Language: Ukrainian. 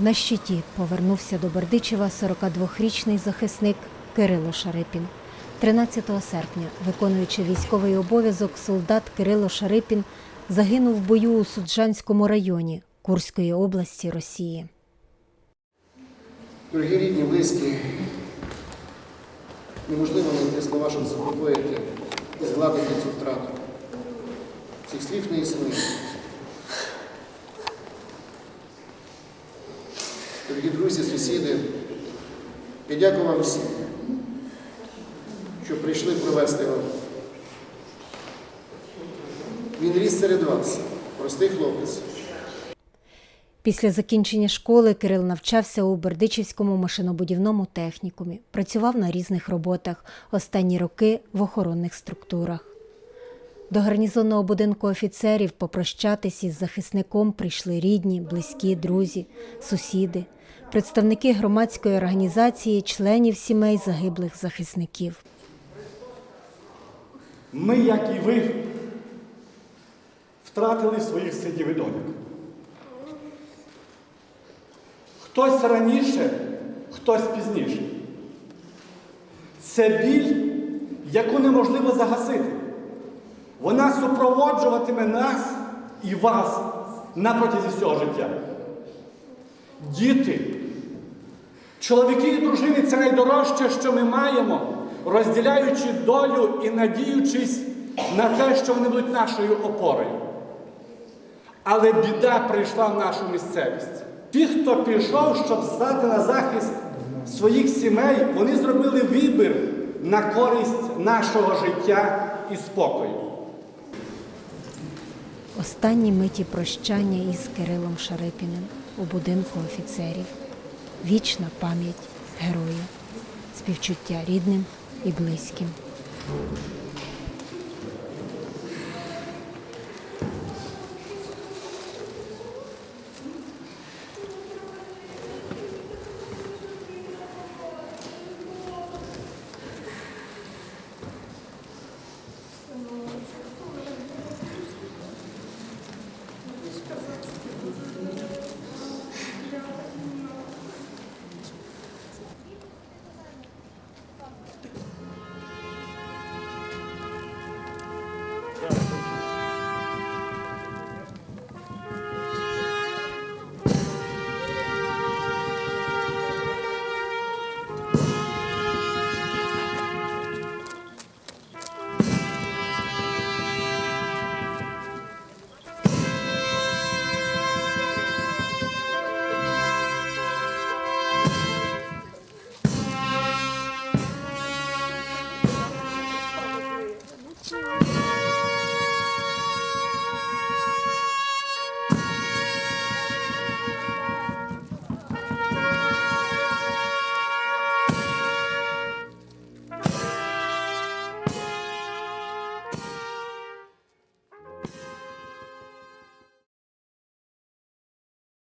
На щиті повернувся до Бердичева 42-річний захисник Кирило Шарипін. 13 серпня, виконуючи військовий обов'язок, солдат Кирило Шарипін загинув в бою у Суджанському районі Курської області Росії. Дорогі рідні, близькі, неможливо знайти слова, щоб заспокоїти і згладити цю втрату. Цих слів не існує. Дорогі друзі, сусіди, я дякую вам всім, що прийшли провести вам. Він ріс серед вас, простий хлопець. Після закінчення школи Кирил навчався у Бердичівському машинобудівному технікумі, працював на різних роботах, останні роки в охоронних структурах. До гарнізонного будинку офіцерів попрощатись із захисником прийшли рідні, близькі, друзі, сусіди, представники громадської організації, членів сімей загиблих захисників. Ми, як і ви, втратили своїх синів і доньок. Хтось раніше, хтось пізніше. Це біль, яку неможливо загасити. Вона супроводжуватиме нас і вас на протязі всього життя. Діти, чоловіки і дружини це найдорожче, що ми маємо, розділяючи долю і надіючись на те, що вони будуть нашою опорою. Але біда прийшла в нашу місцевість. Ті, хто пішов, щоб стати на захист своїх сімей, вони зробили вибір на користь нашого життя і спокою. Останні миті прощання із Кирилом Шарипіним у будинку офіцерів. Вічна пам'ять герою, співчуття рідним і близьким.